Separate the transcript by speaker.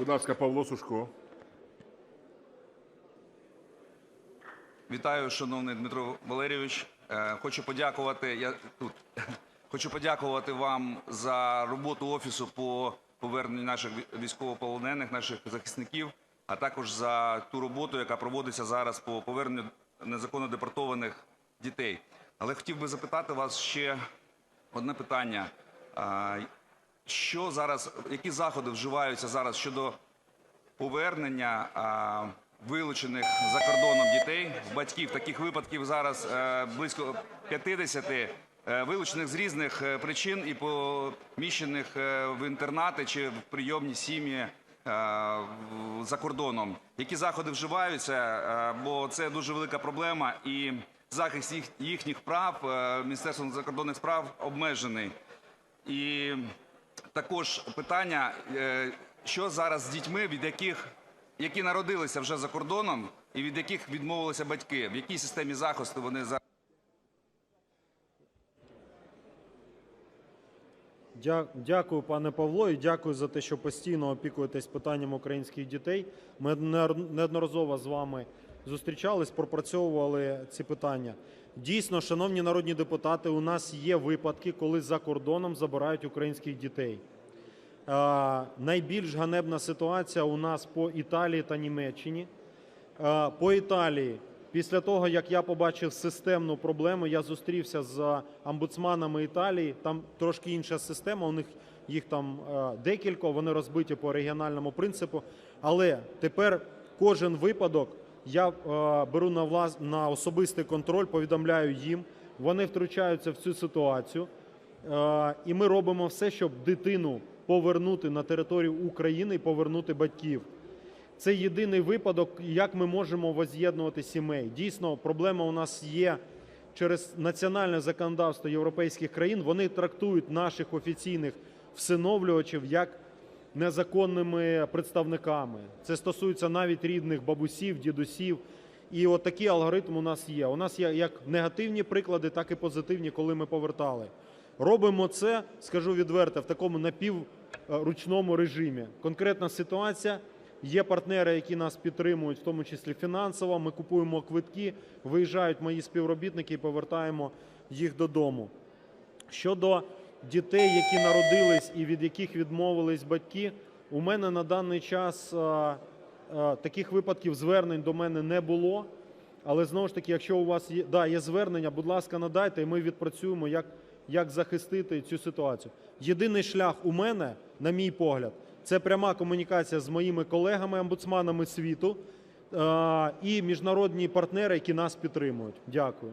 Speaker 1: Будь ласка, Павло Сушко.
Speaker 2: Вітаю, шановний Дмитро Валерійович. Е, Хочу подякувати. Я тут хочу подякувати вам за роботу офісу по поверненню наших військовополонених, наших захисників, а також за ту роботу, яка проводиться зараз по поверненню незаконно депортованих дітей. Але хотів би запитати вас ще одне питання. Що зараз, які заходи вживаються зараз щодо повернення вилучених за кордоном дітей, батьків таких випадків зараз е, близько 50, е, вилучених з різних е, причин і поміщених в інтернати чи в прийомні сім'ї за кордоном. Які заходи вживаються, бо це дуже велика проблема і захист їх, їхніх прав Міністерством закордонних справ обмежений. І також питання, е, що зараз з дітьми, від яких які народилися вже за кордоном, і від яких відмовилися батьки, в якій системі захисту вони зараз?
Speaker 3: Дя- Дякую, пане Павло, і дякую за те, що постійно опікуєтесь питанням українських дітей. Ми неодно- неодноразово з вами зустрічались, пропрацьовували ці питання. Дійсно, шановні народні депутати, у нас є випадки, коли за кордоном забирають українських дітей. Найбільш ганебна ситуація у нас по Італії та Німеччині. По Італії, після того, як я побачив системну проблему, я зустрівся з омбудсманами Італії. Там трошки інша система, у них їх там декілька, вони розбиті по регіональному принципу. Але тепер кожен випадок я е, беру на влас... особистий контроль, повідомляю їм. Вони втручаються в цю ситуацію. Е, І ми робимо все, щоб дитину повернути на територію України і повернути батьків. Це єдиний випадок, як ми можемо воз'єднувати сімей. Дійсно, проблема у нас є через національне законодавство європейських країн. Вони трактують наших офіційних всиновлювачів як незаконними представниками. Це стосується навіть рідних бабусів, дідусів. І от такий алгоритм у нас є. У нас є як негативні приклади, так і позитивні, коли ми повертали. Робимо це, скажу відверто, в такому напівручному режимі. Конкретна ситуація. Є партнери, які нас підтримують, в тому числі фінансово. Ми купуємо квитки, виїжджають мої співробітники і повертаємо їх додому. Щодо дітей, які народились і від яких відмовились батьки, у мене на даний час а, а, таких випадків звернень до мене не було. Але знову ж таки, якщо у вас є, да, є звернення, будь ласка, надайте, і ми відпрацюємо, як, як захистити цю ситуацію. Єдиний шлях у мене, на мій погляд, це пряма комунікація з моїми колегами, омбудсманами світу е, і міжнародні партнери, які нас підтримують. Дякую.